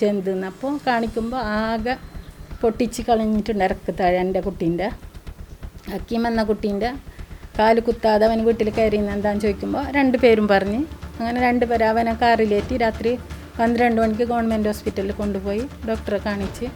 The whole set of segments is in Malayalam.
ഇടിച്ചെന്തെന്ന് അപ്പോൾ കാണിക്കുമ്പോൾ ആകെ പൊട്ടിച്ച് കളഞ്ഞിട്ടുണ്ട് ഇറക്ക് താഴെ എന്റെ കുട്ടീന്റെ. അക്കീം എന്ന കുട്ടീന്റെ. കാൽ കുത്താതെ അവൻ വീട്ടിൽ കയറിയെന്ന് എന്താണെന്ന് ചോദിക്കുമ്പോൾ രണ്ട് പേരും പറഞ്ഞ്. അങ്ങനെ രണ്ട് പേരെ അവനെ കാറിലേറ്റി രാത്രി പന്ത്രണ്ട് മണിക്ക് ഗവൺമെന്റ് ഹോസ്പിറ്റലിൽ കൊണ്ടുപോയി ഡോക്ടറെ കാണിച്ച്.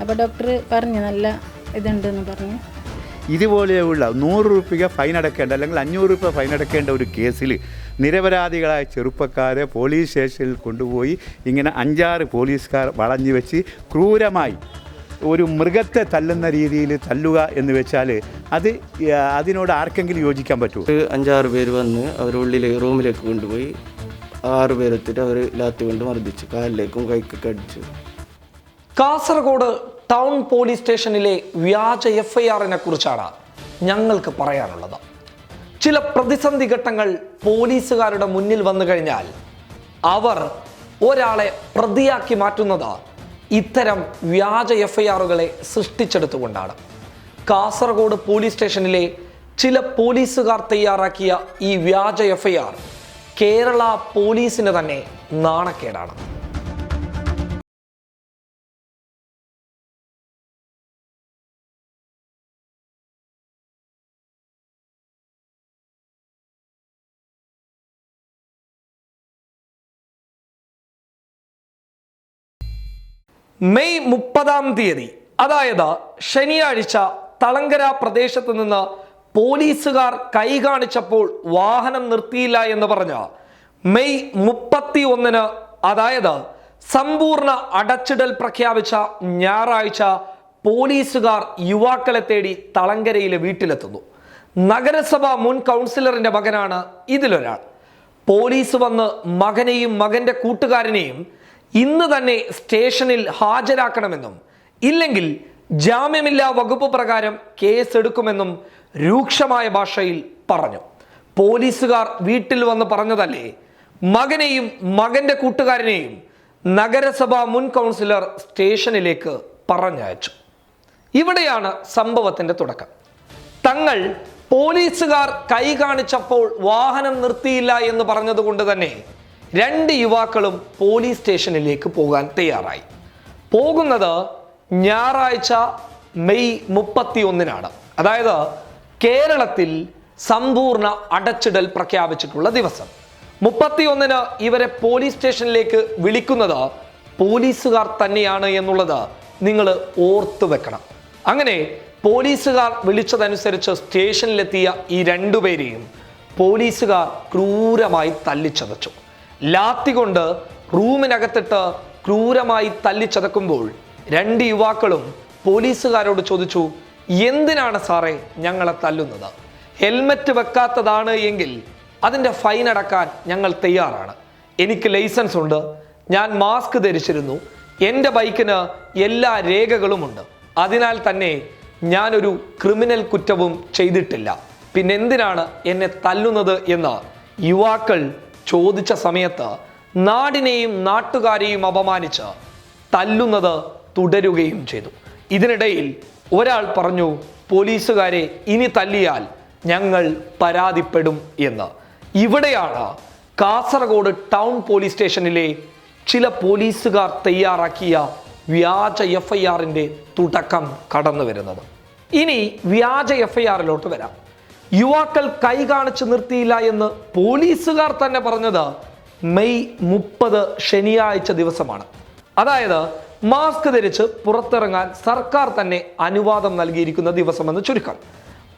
അപ്പോൾ ഡോക്ടർ പറഞ്ഞു നല്ല ഇതുണ്ടെന്ന് പറഞ്ഞു. ഇതുപോലെയുള്ള നൂറ് രൂപയ്ക്ക് ഫൈൻ അടക്കേണ്ട അല്ലെങ്കിൽ അഞ്ഞൂറ് രൂപ ഫൈൻ അടക്കേണ്ട ഒരു കേസിൽ നിരപരാധികളായ ചെറുപ്പക്കാരെ പോലീസ് സ്റ്റേഷനിൽ കൊണ്ടുപോയി ഇങ്ങനെ അഞ്ചാറ് പോലീസുകാർ വളഞ്ഞു വെച്ച് ക്രൂരമായി ഒരു മൃഗത്തെ തല്ലുന്ന രീതിയിൽ തല്ലുക എന്ന് വെച്ചാൽ അത് അതിനോട് ആർക്കെങ്കിലും യോജിക്കാൻ പറ്റുമോ? അഞ്ചാറ് പേര് വന്ന് അവരുള്ളിൽ റൂമിലേക്ക് കൊണ്ടുപോയി ആറ് പേരെത്തിട്ട് അവർ ലാത്തി കൊണ്ട് മർദ്ദിച്ചു. കാലിലേക്കും കൈക്കൊക്കെ അടിച്ചു. കാസർഗോഡ് ടൗൺ പോലീസ് സ്റ്റേഷനിലെ വ്യാജ എഫ് ഐ ആറിനെ കുറിച്ചാണ് ഞങ്ങൾക്ക് പറയാനുള്ളത്. ചില പ്രതിസന്ധി ഘട്ടങ്ങൾ പോലീസുകാരുടെ മുന്നിൽ വന്നു കഴിഞ്ഞാൽ അവർ ഒരാളെ പ്രതിയാക്കി മാറ്റുന്നത് ഇത്തരം വ്യാജ എഫ് ഐ ആറുകളെ സൃഷ്ടിച്ചെടുത്തുകൊണ്ടാണ്. കാസർഗോഡ് പോലീസ് സ്റ്റേഷനിലെ ചില പോലീസുകാർ തയ്യാറാക്കിയ ഈ വ്യാജ എഫ് ഐ ആർ കേരള പോലീസിന് തന്നെ നാണക്കേടാണ്. മെയ് മുപ്പതാം തീയതി അതായത് ശനിയാഴ്ച തളങ്കര പ്രദേശത്ത് നിന്ന് പോലീസുകാർ കൈ കാണിച്ചപ്പോൾ വാഹനം നിർത്തിയില്ല എന്ന് പറഞ്ഞ മെയ് മുപ്പത്തി ഒന്നിന് അതായത് സമ്പൂർണ അടച്ചിടൽ പ്രഖ്യാപിച്ച ഞായറാഴ്ച പോലീസുകാർ യുവാക്കളെ തേടി തളങ്കരയിലെ വീട്ടിലെത്തുന്നു. നഗരസഭ മുൻ കൗൺസിലറിന്റെ മകനാണ് ഇതിലൊരാൾ. പോലീസ് വന്ന് മകനെയും മകന്റെ കൂട്ടുകാരനെയും ഇന്ന് തന്നെ സ്റ്റേഷനിൽ ഹാജരാക്കണമെന്നും ഇല്ലെങ്കിൽ ജാമ്യമില്ലാ വകുപ്പ് പ്രകാരം കേസെടുക്കുമെന്നും രൂക്ഷമായ ഭാഷയിൽ പറഞ്ഞു. പോലീസുകാർ വീട്ടിൽ വന്ന് പറഞ്ഞതല്ലേ? മകനെയും മകന്റെ കൂട്ടുകാരനെയും നഗരസഭാ മുൻ കൗൺസിലർ സ്റ്റേഷനിലേക്ക് പറഞ്ഞയച്ചു. ഇവിടെയാണ് സംഭവത്തിന്റെ തുടക്കം. തങ്ങൾ പോലീസുകാർ കൈ കാണിച്ചപ്പോൾ വാഹനം നിർത്തിയില്ല എന്ന് പറഞ്ഞതുകൊണ്ട് തന്നെ രണ്ട് യുവാക്കളും പോലീസ് സ്റ്റേഷനിലേക്ക് പോകാൻ തയ്യാറായി. പോകുന്നത് ഞായറാഴ്ച മെയ് മുപ്പത്തി ഒന്നിനാണ് അതായത് കേരളത്തിൽ സമ്പൂർണ അടച്ചിടൽ പ്രഖ്യാപിച്ചിട്ടുള്ള ദിവസം. മുപ്പത്തി ഒന്നിന് ഇവരെ പോലീസ് സ്റ്റേഷനിലേക്ക് വിളിക്കുന്നത് പോലീസുകാർ തന്നെയാണ് എന്നുള്ളത് നിങ്ങൾ ഓർത്തു വെക്കണം. അങ്ങനെ പോലീസുകാർ വിളിച്ചതനുസരിച്ച് സ്റ്റേഷനിലെത്തിയ ഈ രണ്ടുപേരെയും പോലീസുകാർ ക്രൂരമായി തല്ലിച്ചതച്ചു. ലാത്തി കൊണ്ട് റൂമിനകത്തിട്ട് ക്രൂരമായി തല്ലിച്ചതക്കുമ്പോൾ രണ്ട് യുവാക്കളും പോലീസുകാരോട് ചോദിച്ചു എന്തിനാണ് സാറേ ഞങ്ങളെ തല്ലുന്നത്? ഹെൽമറ്റ് വെക്കാത്തതാണ് എങ്കിൽ അതിന്റെ ഫൈൻ അടക്കാൻ ഞങ്ങൾ തയ്യാറാണ്. എനിക്ക് ലൈസൻസ് ഉണ്ട് ഞാൻ മാസ്ക് ധരിച്ചിരുന്നു എന്റെ ബൈക്കിന് എല്ലാ രേഖകളുമുണ്ട്. അതിനാൽ തന്നെ ഞാനൊരു ക്രിമിനൽ കുറ്റവും ചെയ്തിട്ടില്ല. പിന്നെന്തിനാണ് എന്നെ തല്ലുന്നത് എന്ന് യുവാക്കൾ ചോദിച്ച സമയത്ത് നാടിനെയും നാട്ടുകാരെയും അപമാനിച്ച് തല്ലുന്നത് തുടരുകയും ചെയ്തു. ഇതിനിടയിൽ ഒരാൾ പറഞ്ഞു പോലീസുകാരെ ഇനി തല്ലിയാൽ ഞങ്ങൾ പരാതിപ്പെടും എന്ന്. ഇവിടെയാണ് കാസർഗോഡ് ടൗൺ പോലീസ് സ്റ്റേഷനിലെ ചില പോലീസുകാർ തയ്യാറാക്കിയ വ്യാജ എഫ് ഐ ആറിന്റെ തുടക്കം കടന്നു വരുന്നത് ഇനി വ്യാജ എഫ് ഐ ആറിലോട്ട് വരാം. യുവാക്കൾ കൈ കാണിച്ചു നിർത്തിയില്ല എന്ന് പോലീസുകാർ തന്നെ പറഞ്ഞത് മെയ് മുപ്പത് ശനിയാഴ്ച ദിവസമാണ്. അതായത് മാസ്ക് ധരിച്ച് പുറത്തിറങ്ങാൻ സർക്കാർ തന്നെ അനുവാദം നൽകിയിരിക്കുന്ന ദിവസമെന്ന് ചുരുക്കം.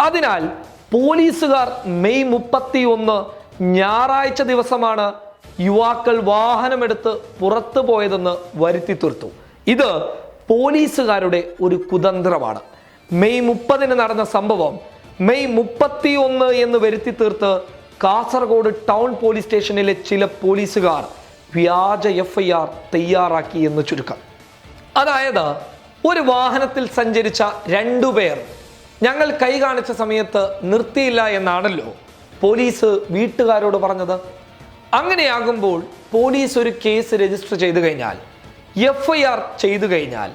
അതിനാൽ പോലീസുകാർ മെയ് മുപ്പത്തി ഒന്ന് ഞായറാഴ്ച ദിവസമാണ് യുവാക്കൾ വാഹനമെടുത്ത് പുറത്തു പോയതെന്ന് വരുത്തി തീർത്തു. ഇത് പോലീസുകാരുടെ ഒരു കുതന്ത്രമാണ്. മെയ് മുപ്പതിന് നടന്ന സംഭവം മെയ് മുപ്പത്തി ഒന്ന് എന്ന് വരുത്തി തീർത്ത് കാസർഗോഡ് ടൗൺ പോലീസ് സ്റ്റേഷനിലെ ചില പോലീസുകാർ വ്യാജ എഫ് ഐ ആർ തയ്യാറാക്കി എന്ന് ചുരുക്കം. അതായത് ഒരു വാഹനത്തിൽ സഞ്ചരിച്ച രണ്ടുപേർ ഞങ്ങൾ കൈ കാണിച്ച സമയത്ത് നിർത്തിയില്ല എന്നാണല്ലോ പോലീസ് വീട്ടുകാരോട് പറഞ്ഞത്. അങ്ങനെയാകുമ്പോൾ പോലീസ് ഒരു കേസ് രജിസ്റ്റർ ചെയ്തു കഴിഞ്ഞാൽ എഫ് ഐ ആർ ചെയ്തു കഴിഞ്ഞാൽ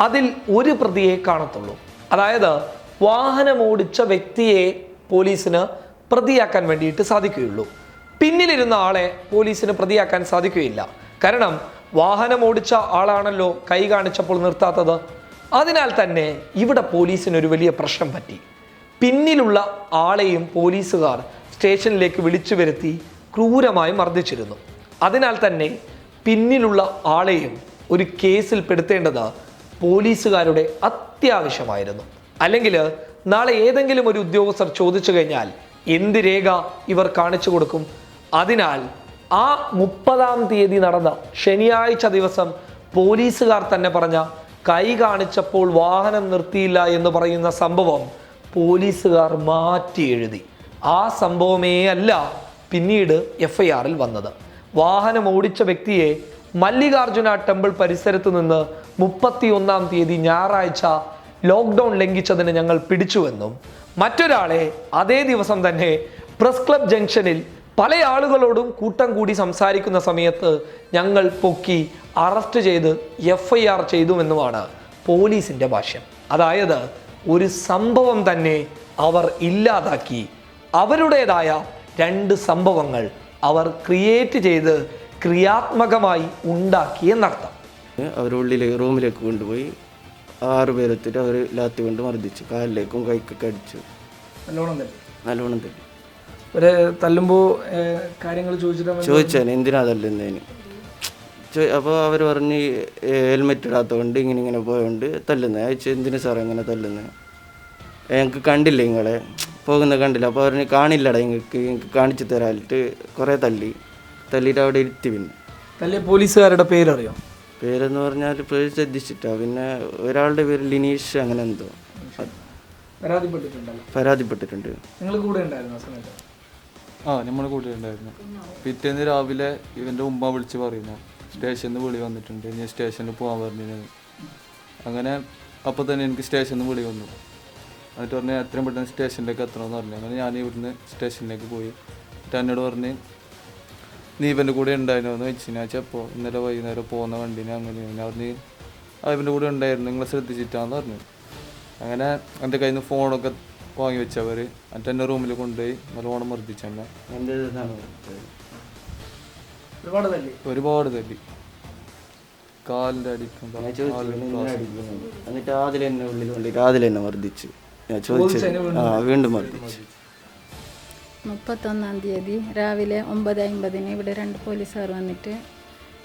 അതിൽ ഒരു പ്രതിയെ കാണത്തുള്ളൂ. അതായത് വാഹനം ഓടിച്ച വ്യക്തിയെ പോലീസിന് പ്രതിയാക്കാൻ വേണ്ടിയിട്ട് സാധിക്കുകയുള്ളൂ. പിന്നിലിരുന്ന ആളെ പോലീസിന് പ്രതിയാക്കാൻ സാധിക്കുകയില്ല. കാരണം വാഹനം ഓടിച്ച ആളാണല്ലോ കൈ കാണിച്ചപ്പോൾ നിർത്താത്തത്. അതിനാൽ തന്നെ ഇവിടെ പോലീസിനൊരു വലിയ പ്രശ്നം പറ്റി. പിന്നിലുള്ള ആളെയും പോലീസുകാർ സ്റ്റേഷനിലേക്ക് വിളിച്ചു വരുത്തി ക്രൂരമായി മർദ്ദിച്ചിരുന്നു. അതിനാൽ തന്നെ പിന്നിലുള്ള ആളെയും ഒരു കേസിൽ പെടുത്തേണ്ടത് പോലീസുകാരുടെ അത്യാവശ്യമായിരുന്നു. അല്ലെങ്കിൽ നാളെ ഏതെങ്കിലും ഒരു ഉദ്യോഗസ്ഥർ ചോദിച്ചു കഴിഞ്ഞാൽ എന്ത് രേഖ ഇവർ കാണിച്ചു കൊടുക്കും? അതിനാൽ ആ മുപ്പതാം തീയതി നടന്ന ശനിയാഴ്ച ദിവസം പോലീസുകാർ തന്നെ പറഞ്ഞ കൈ കാണിച്ചപ്പോൾ വാഹനം നിർത്തിയില്ല എന്ന് പറയുന്ന സംഭവം പോലീസുകാർ മാറ്റി എഴുതി. ആ സംഭവമേ അല്ല പിന്നീട് എഫ് ഐ ആറിൽ വന്നത്. വാഹനം ഓടിച്ച വ്യക്തിയെ മല്ലികാർജുന ടെമ്പിൾ പരിസരത്ത് നിന്ന് മുപ്പത്തി ഒന്നാം തീയതി ഞായറാഴ്ച ലോക്ക്ഡൗൺ ലംഘിച്ചതിന് ഞങ്ങൾ പിടിച്ചുവെന്നും മറ്റൊരാളെ അതേ ദിവസം തന്നെ പ്രസ് ക്ലബ് ജംഗ്ഷനിൽ പല ആളുകളോടും കൂട്ടം കൂടി സംസാരിക്കുന്ന സമയത്ത് ഞങ്ങൾ പൊക്കി അറസ്റ്റ് ചെയ്ത് എഫ് ഐ ആർ ചെയ്തുവെന്നുമാണ് പോലീസിന്റെ ഭാഷ്യം. അതായത് ഒരു സംഭവം തന്നെ അവർ ഇല്ലാതാക്കി. അവരുടേതായ രണ്ട് സംഭവങ്ങൾ അവർ ക്രിയേറ്റ് ചെയ്ത് ക്രിയാത്മകമായി ഉണ്ടാക്കി എന്നർത്ഥം. അവർ ഉള്ളിൽ റൂമിലേക്ക് കൊണ്ടുപോയി ആറ് പേരെത്തിട്ട് അവർ ലാത്തി കൊണ്ട് മർദ്ദിച്ചു. കാലിലേക്കും കൈക്കൊക്കെ അടിച്ചു. നല്ലോണം തന്നെ? നല്ലോണം തല്ലി ഒരു തല്ലുമ്പോൾ കാര്യങ്ങൾ ചോദിച്ചിട്ട് ചോദിച്ചാൽ എന്തിനാ തല്ലുന്നതിന് അപ്പോൾ അവർ പറഞ്ഞ് ഹെൽമെറ്റ് ഇടാത്തതുകൊണ്ട് ഇങ്ങനെ ഇങ്ങനെ പോയതുകൊണ്ട് തല്ലുന്നത് അയച്ചു എന്തിനു സാറേ ഇങ്ങനെ തല്ലുന്നത് ഞങ്ങൾക്ക് കണ്ടില്ല നിങ്ങളെ? പോകുന്നത് കണ്ടില്ല. അപ്പോൾ പറഞ്ഞ് കാണില്ലടാ നിങ്ങൾക്ക് നിങ്ങൾക്ക് കാണിച്ചു തരാനിട്ട് കുറേ തല്ലി. തല്ലിയിട്ട് അവിടെ ഇരുത്തി പിന്നെ. തല്ലിയ പോലീസുകാരുടെ പേരറിയോ? പേരെന്ന് പറഞ്ഞാൽ പേര് ശ്രദ്ധിച്ചിട്ടാ. പിന്നെ ഒരാളുടെ പേര് ലിനീഷ് അങ്ങനെ എന്തോ. പരാതിപ്പെട്ടിട്ടുണ്ടല്ലോ. പരാതിപ്പെട്ടിട്ടുണ്ട്. നിങ്ങൾ കൂടെ ഉണ്ടായിരുന്നു ആ സമയത്ത്? ആ നമ്മൾ കൂടെ ഉണ്ടായിരുന്നു. പിറ്റേന്ന് രാവിലെ ഇവന്റെ ഉമ്മ വിളിച്ച് പറയുന്നു സ്റ്റേഷനിൽ നിന്ന് വിളി വന്നിട്ടുണ്ട് ഞാൻ സ്റ്റേഷനിൽ പോകാൻ പറഞ്ഞു അങ്ങനെ അപ്പോൾ തന്നെ എനിക്ക് സ്റ്റേഷനിൽ നിന്ന് വിളി വന്നു. എന്നിട്ട് പറഞ്ഞ് എത്രയും പെട്ടെന്ന് സ്റ്റേഷനിലേക്ക് എത്തണമെന്ന് പറഞ്ഞു. അങ്ങനെ ഞാൻ ഇവിടുന്ന് സ്റ്റേഷനിലേക്ക് പോയി. എന്നിട്ട് എന്നോട് പറഞ്ഞ് നീ ഇവന്റെ കൂടെ ഉണ്ടായിരുന്നു എന്ന് വെച്ച് കഴിഞ്ഞാൽ ചെപ്പോൾ ഇന്നലെ വൈകുന്നേരം പോകുന്ന വണ്ടിനെ അങ്ങനെ അത് നീ ഇവന്റെ കൂടെ ഉണ്ടായിരുന്നു നിങ്ങളെ ശ്രദ്ധിച്ചിട്ടാന്ന് പറഞ്ഞു. അങ്ങനെ എന്റെ കയ്യിൽ നിന്ന് ഫോണൊക്കെ വാങ്ങി വെച്ചവർ എന്നിട്ട് എന്റെ റൂമിൽ കൊണ്ടുപോയി നല്ലോണം മർദ്ദിച്ചു എന്നെ. ഒരുപാട് തല്ലി. കാലിന്റെ അടിക്കും ഞാൻ ചോദിച്ചു "ഇവനെ എന്തിനാ എന്നിട്ട് ആദ്യം എന്നെ ഉള്ളിൽ കൊണ്ടിട്ട് ആദ്യം എന്നെ മർദ്ദിച്ചു. ഞാൻ ചോദിച്ചു ആ വീണ്ടും മർദ്ദിച്ചു. മുപ്പത്തൊന്നാം തീയതി രാവിലെ ഒമ്പത് അമ്പതിന് ഇവിടെ രണ്ട് പോലീസുകാർ വന്നിട്ട്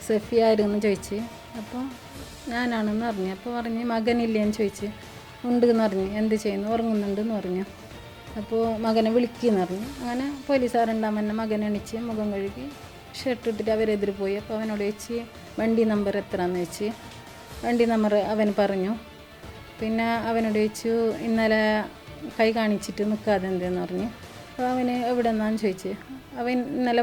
സെഫി ആരെന്ന് ചോദിച്ച്. അപ്പോൾ ഞാനാണെന്ന് പറഞ്ഞു. അപ്പോൾ പറഞ്ഞ് മകനില്ലേന്ന് ചോദിച്ച്. ഉണ്ട് എന്ന് പറഞ്ഞു. എന്ത് ചെയ്യുന്നു? ഉറങ്ങുന്നുണ്ടെന്ന് പറഞ്ഞു. അപ്പോൾ മകനെ വിളിക്കുന്നു പറഞ്ഞു. അങ്ങനെ പോലീസുകാരുണ്ടാകുമ്പോൾ തന്നെ മകൻ എണിച്ച് മുഖം കഴുകി ഷർട്ട് ഇട്ടിട്ട് അവരെതിരെ പോയി. അപ്പോൾ അവനോട് ചോദിച്ച് വണ്ടി നമ്പർ എത്രയാണെന്ന് ചോദിച്ച്. വണ്ടി നമ്പർ അവൻ പറഞ്ഞു. പിന്നെ അവനോട് ചോദിച്ചു ഇന്നലെ കൈ കാണിച്ചിട്ട് നിൽക്കാതെ എന്തെന്ന് പറഞ്ഞു? അപ്പോൾ അവന് എവിടെ നിന്നാന്ന് ചോദിച്ച്? അവൻ ഇന്നലെ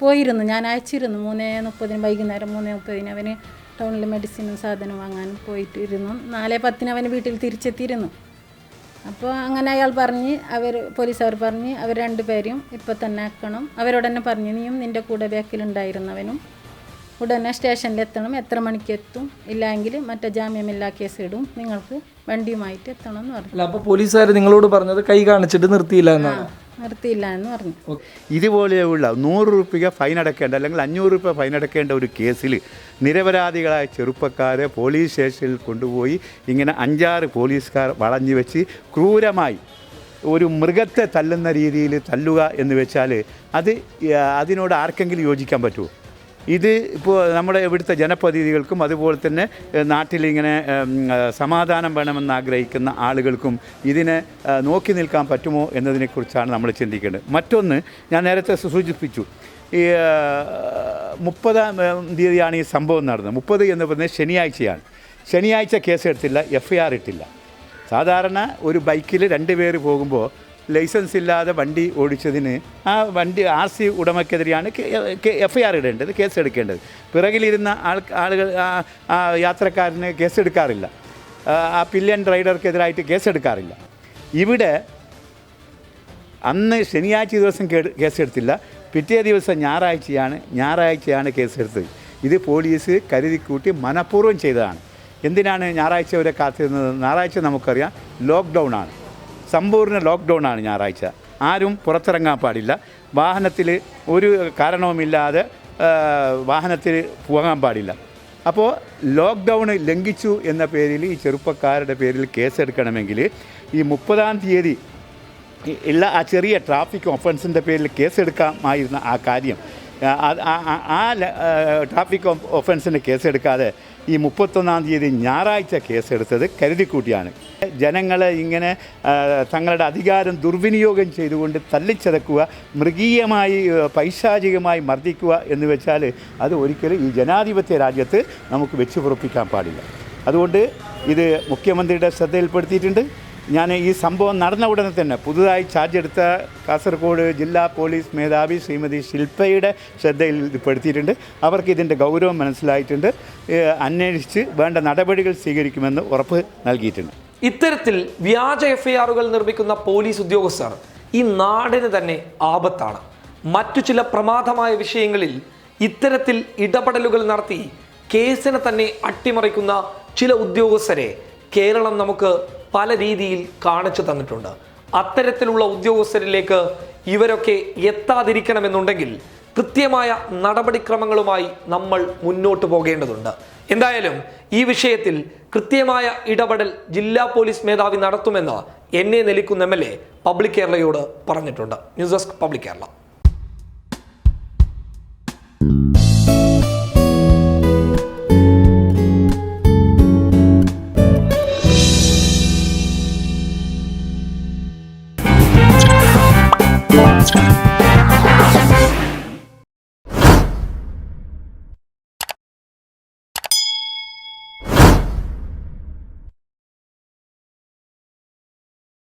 പോയിരുന്നു ഞാൻ അയച്ചിരുന്നു. മൂന്നേ മുപ്പതിന് വൈകുന്നേരം മൂന്നേ മുപ്പതിന് അവന് ടൗണിൽ മെഡിസിനും സാധനം വാങ്ങാൻ പോയിട്ടിരുന്നു. നാല് പത്തിന് അവൻ വീട്ടിൽ തിരിച്ചെത്തിയിരുന്നു. അപ്പോൾ അങ്ങനെ അയാൾ പറഞ്ഞ് അവർ പോലീസുകാർ പറഞ്ഞ് അവർ രണ്ടുപേരും ഇപ്പോൾ തന്നെ ആക്കണം. അവരോട് തന്നെ പറഞ്ഞു നീയും നിന്റെ കൂടെ ബാക്കിലുണ്ടായിരുന്നവനും ഉടനെ സ്റ്റേഷനിൽ എത്തണം. എത്ര മണിക്ക് എത്തും? ഇല്ലെങ്കിൽ മറ്റേ ജാമ്യമില്ലാ കേസ് ഇടും. നിങ്ങൾക്ക് വണ്ടിയുമായിട്ട് എത്തണം എന്ന് പറഞ്ഞു. അപ്പോൾ അപ്പൊ പോലീസുകാർ നിങ്ങളോട് പറഞ്ഞത് കൈ കാണിച്ചിട്ട് നിർത്തിയില്ല എന്നാണ്? നിർത്തിയില്ല എന്ന് പറഞ്ഞു ഇതുപോലെയുള്ള നൂറ് രൂപ ഫൈൻ അടക്കേണ്ട അല്ലെങ്കിൽ അഞ്ഞൂറ് രൂപ ഫൈൻ അടക്കേണ്ട ഒരു കേസിൽ നിരപരാധികളായ ചെറുപ്പക്കാരെ പോലീസ് സ്റ്റേഷനിൽ കൊണ്ടുപോയി ഇങ്ങനെ അഞ്ചാറ് പോലീസുകാർ വളഞ്ഞു വെച്ച് ക്രൂരമായി ഒരു മൃഗത്തെ തല്ലുന്ന രീതിയിൽ തല്ലുക എന്ന് വെച്ചാൽ അത് അതിനോട് ആർക്കെങ്കിലും യോജിക്കാൻ പറ്റുമോ? ഇത് ഇപ്പോൾ നമ്മുടെ ഇവിടുത്തെ ജനപ്രതിനിധികൾക്കും അതുപോലെ തന്നെ നാട്ടിലിങ്ങനെ സമാധാനം വേണമെന്ന് ആഗ്രഹിക്കുന്ന ആളുകൾക്കും ഇതിനെ നോക്കി നിൽക്കാൻ പറ്റുമോ എന്നതിനെക്കുറിച്ചാണ് നമ്മൾ ചിന്തിക്കേണ്ടത്. മറ്റൊന്ന് ഞാൻ നേരത്തെ സൂചിപ്പിച്ചു. ഈ മുപ്പതാം തീയതിയാണ് ഈ സംഭവം നടന്നത്. മുപ്പത് എന്ന് പറഞ്ഞാൽ ശനിയാഴ്ചയാണ്. ശനിയാഴ്ച കേസെടുത്തില്ല എഫ് ഐ ആർ ഇട്ടില്ല. സാധാരണ ഒരു ബൈക്കിൽ രണ്ട് പേര് പോകുമ്പോൾ ലൈസൻസ് ഇല്ലാതെ വണ്ടി ഓടിച്ചതിന് ആ വണ്ടി ആർ സി ഉടമയ്ക്കെതിരെയാണ് എഫ് ഐ ആർ ഇടേണ്ടത് കേസ് എടുക്കേണ്ടത്. പിറകിലിരുന്ന ആൾ ആളുകൾ ആ- യാത്രക്കാരന് കേസ് എടുക്കാറില്ല. ആ, പില്യൻ റൈഡർക്കെതിരായിട്ട് കേസ് എടുക്കാറില്ല. ഇവിടെ അന്ന് ശനിയാഴ്ച ദിവസം കേസെടുത്തില്ല. പിറ്റേ ദിവസം ഞായറാഴ്ചയാണ് ഞായറാഴ്ചയാണ് കേസെടുത്തത്. ഇത് പോലീസ് കരുതിക്കൂട്ടി മനഃപൂർവം ചെയ്തതാണ്. എന്തിനാണ് ഞായറാഴ്ച വരെ കാത്തിരുന്നത്? ഞായറാഴ്ച നമുക്കറിയാം ലോക്ക്ഡൗൺ ആണ്. സമ്പൂർണ ലോക്ക്ഡൗൺ ആണ് ഞായറാഴ്ച ആരും പുറത്തിറങ്ങാൻ പാടില്ല വാഹനത്തിൽ ഒരു കാരണവുമില്ലാതെ വാഹനത്തിൽ പോകാൻ പാടില്ല അപ്പോൾ ലോക്ക്ഡൗൺ ലംഘിച്ചു എന്ന പേരിൽ ഈ ചെറുപ്പക്കാരുടെ പേരിൽ കേസെടുക്കണമെങ്കിൽ ഈ മുപ്പതാം തീയതി എല്ലാ ആ ചെറിയ ട്രാഫിക് ഒഫൻസിന്റെ പേരിൽ കേസെടുക്കാമായിരുന്ന ആ കാര്യം ആ, ട്രാഫിക് ഒഫൻസിന് കേസെടുക്കാതെ ഈ മുപ്പത്തൊന്നാം തീയതി ഞായറാഴ്ച കേസെടുത്തത് കരുതിക്കൂട്ടിയാണ്. ജനങ്ങളെ ഇങ്ങനെ തങ്ങളുടെ അധികാരം ദുർവിനിയോഗം ചെയ്തുകൊണ്ട് തല്ലിച്ചതക്കുക മൃഗീയമായി പൈശാചികമായി മർദ്ദിക്കുക എന്ന് വെച്ചാൽ അത് ഒരിക്കലും ഈ ജനാധിപത്യ രാജ്യത്ത് നമുക്ക് വെച്ചുപുറപ്പിക്കാൻ പാടില്ല. അതുകൊണ്ട് ഇത് മുഖ്യമന്ത്രിയുടെ ശ്രദ്ധയിൽപ്പെടുത്തിയിട്ടുണ്ട്. ഞാൻ ഈ സംഭവം നടന്ന ഉടനെ തന്നെ പുതുതായി ചാർജ് എടുത്ത കാസർഗോഡ് ജില്ലാ പോലീസ് മേധാവി ശ്രീമതി ശില്പയുടെ ശ്രദ്ധയിൽ പെടുത്തിയിട്ടുണ്ട്. അവർക്ക് ഇതിന്റെ ഗൗരവം മനസ്സിലായിട്ടുണ്ട്. അന്വേഷിച്ച് വേണ്ട നടപടികൾ സ്വീകരിക്കുമെന്ന് ഉറപ്പ് നൽകിയിട്ടുണ്ട്. ഇത്തരത്തിൽ വ്യാജ എഫ്ഐആറുകൾ നിർമ്മിക്കുന്ന പോലീസ് ഉദ്യോഗസ്ഥർ ഈ നാടിന് തന്നെ ആപത്താണ്. മറ്റു ചില പ്രമാദമായ വിഷയങ്ങളിൽ ഇത്തരത്തിൽ ഇടപെടലുകൾ നടത്തി കേസിനെ തന്നെ അട്ടിമറിക്കുന്ന ചില ഉദ്യോഗസ്ഥരെ കേരളം നമുക്ക് പല രീതിയിൽ കാണിച്ചു തന്നിട്ടുണ്ട്. അത്തരത്തിലുള്ള ഉദ്യോഗസ്ഥരിലേക്ക് ഇവരൊക്കെ എത്താതിരിക്കണമെന്നുണ്ടെങ്കിൽ കൃത്യമായ നടപടിക്രമങ്ങളുമായി നമ്മൾ മുന്നോട്ട് പോകേണ്ടതുണ്ട്. എന്തായാലും ഈ വിഷയത്തിൽ കൃത്യമായ ഇടപെടൽ ജില്ലാ പോലീസ് മേധാവി നടത്തുമെന്ന് എന്നെ നെലിക്കുന്ന എം എൽ എ പബ്ലിക് കേരളയോട് പറഞ്ഞിട്ടുണ്ട്. News desk public Kerala.